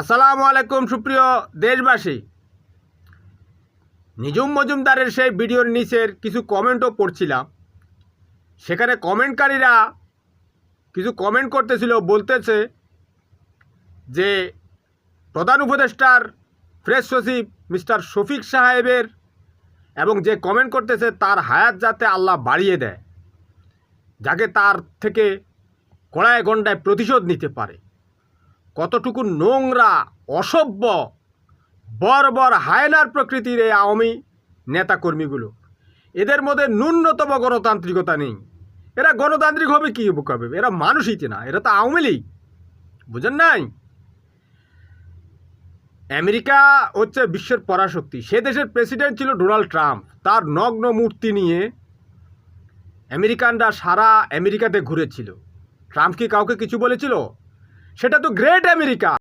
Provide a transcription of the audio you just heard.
আসসালামু আলাইকুম, সুপ্রিয় দেশবাসী। নিজুম মজুমদারের সেই ভিডিওর নিচের কিছু কমেন্টও পড়ছিলাম। সেখানে কমেন্টকারীরা কিছু কমেন্ট করতেছিল, বলতেছে যে প্রধান উপদেষ্টার প্রেস সচিব মিস্টার শফিক সাহেবের এবং যে কমেন্ট করতেছে তার হায়াত যাতে আল্লাহ বাড়িয়ে দেয়, যাকে তার থেকে কড়ায় গণ্ডায় প্রতিশোধ নিতে পারে। কতটুকু নোংরা, অসভ্য, বর্বর হায়নার প্রকৃতির এই আওয়ামী নেতাকর্মীগুলো? এদের মধ্যে ন্যূনতম গণতান্ত্রিকতা নেই। এরা গণতান্ত্রিক হবে কী হবে এরা মানুষই না এরা তো আওয়ামী লীগ। বুঝেন নাই? আমেরিকা হচ্ছে বিশ্বের পরাশক্তি। সে দেশের প্রেসিডেন্ট ছিল ডোনাল্ড ট্রাম্প। তার নগ্ন মূর্তি নিয়ে আমেরিকানরা সারা আমেরিকাতে ঘুরেছিল। ট্রাম্প কি কাউকে কিছু বলেছিল? সেটা তো গ্রেট আমেরিকা